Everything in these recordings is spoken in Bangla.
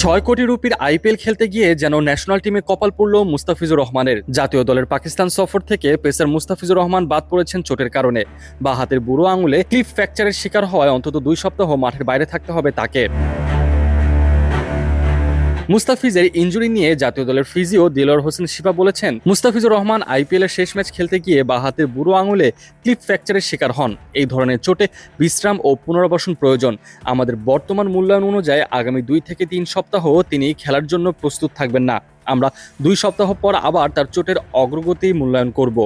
ছয় কোটি রুপির আইপিএল খেলতে গিয়ে যেন ন্যাশনাল টিমে কপাল পড়ল মুস্তাফিজুর রহমানের। জাতীয় দলের পাকিস্তান সফর থেকে পেসার মুস্তাফিজুর রহমান বাদ পড়েছেন চোটের কারণে। বা হাতের বুড়ো আঙুলে ক্লিপ ফ্র্যাকচারের শিকার হওয়ায় অন্তত দুই সপ্তাহ মাঠের বাইরে থাকতে হবে তাকে। মুস্তাফিজের ইঞ্জুরি নিয়ে জাতীয় দলের ফিজিও দিলর হোসেন শিবা বলেছেন মুস্তাফিজুর রহমান আইপিএল এর শেষ ম্যাচ খেলতে গিয়ে বা হাতের বুড়ো আঙুলে ক্লিপ ফ্র্যাকচারের শিকার হন। এই ধরনের চোটে বিশ্রাম ও পুনর্বাসন প্রয়োজন। আমাদের বর্তমান মূল্যায়ন অনুযায়ী আগামী দুই থেকে তিন সপ্তাহ তিনি খেলার জন্য প্রস্তুত থাকবেন না। আমরা দুই সপ্তাহ পর আবার তার চোটের অগ্রগতি মূল্যায়ন করব।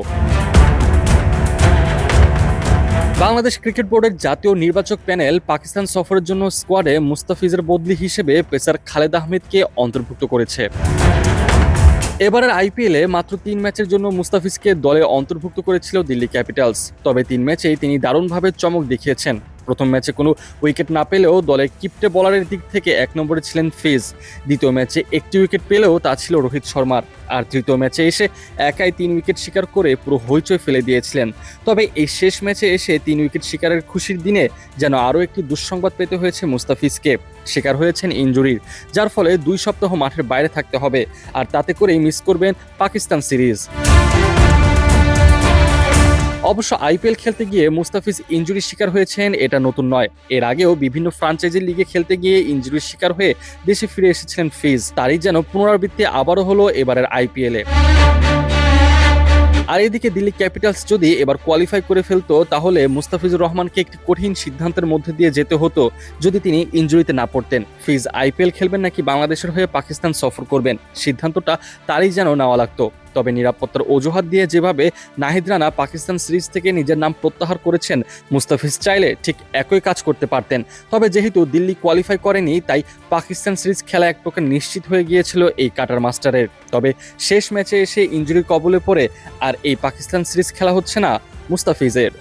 বাংলাদেশ ক্রিকেট বোর্ডের জাতীয় নির্বাচক প্যানেল পাকিস্তান সফরের জন্য স্কোয়াডে মুস্তাফিজের বদলি হিসেবে পেসার খালেদ আহমেদকে অন্তর্ভুক্ত করেছে। এবারের আইপিএলে মাত্র তিন ম্যাচের জন্য মুস্তাফিজকে দলে অন্তর্ভুক্ত করেছিল দিল্লি ক্যাপিটালস। তবে তিন ম্যাচেই তিনি দারুণভাবে চমক দেখিয়েছেন। প্রথম ম্যাচে কোনো উইকেট না পেলেও দলের কিপ্টে বলারের দিক থেকে এক নম্বরে ছিলেন ফিজ। দ্বিতীয় ম্যাচে একটি উইকেট পেলেও তা ছিল রোহিত শর্মার। আর তৃতীয় ম্যাচে এসে একাই তিন উইকেট শিকার করে পুরো হইচই ফেলে দিয়েছিলেন। তবে এই শেষ ম্যাচে এসে তিন উইকেট শিকারের খুশির দিনে যেন আরও একটি দুঃসংবাদ পেতে হয়েছে মুস্তাফিজকে। শিকার হয়েছেন ইঞ্জুরির, যার ফলে দুই সপ্তাহ মাঠের বাইরে থাকতে হবে। আর তাতে করেই মিস করবেন পাকিস্তান সিরিজ। অবশ্য আইপিএল খেলতে গিয়ে মুস্তাফিজ ইঞ্জুরির শিকার হয়েছেন, এটা নতুন নয়। এর আগেও বিভিন্ন ফ্রাঞ্চাইজির লিগে খেলতে গিয়ে ইঞ্জুরির শিকার হয়ে দেশে ফিরে এসেছিলেন ফিজ। তারই যেন পুনরাবৃত্তি আবারও হলো এবারের আইপিএলে আর এদিকে দিল্লি ক্যাপিটালস যদি এবার কোয়ালিফাই করে ফেলতো, তাহলে মুস্তাফিজুর রহমানকে একটি কঠিন সিদ্ধান্তের মধ্যে দিয়ে যেতে হতো, যদি তিনি ইঞ্জুরিতে না পড়তেন। ফিজ আইপিএল খেলবেন নাকি বাংলাদেশের হয়ে পাকিস্তান সফর করবেন? সিদ্ধান্তটা তারই যেন নেওয়া লাগতো। তবে নিরাপত্তার অজুহাত দিয়ে যেভাবে নাহিদ রানা পাকিস্তান সিরিজ থেকে নিজের নাম প্রত্যাহার করেছেন, মুস্তাফিজ চাইলে ঠিক একই কাজ করতে পারতেন। তবে যেহেতু দিল্লি কোয়ালিফাই করেনি, তাই পাকিস্তান সিরিজ খেলা এক প্রকার নিশ্চিত হয়ে গিয়েছিল এই কাটার মাস্টারের। তবে শেষ ম্যাচে এসে ইঞ্জুরির কবলে পড়ে আর এই পাকিস্তান সিরিজ খেলা হচ্ছে না মুস্তাফিজের।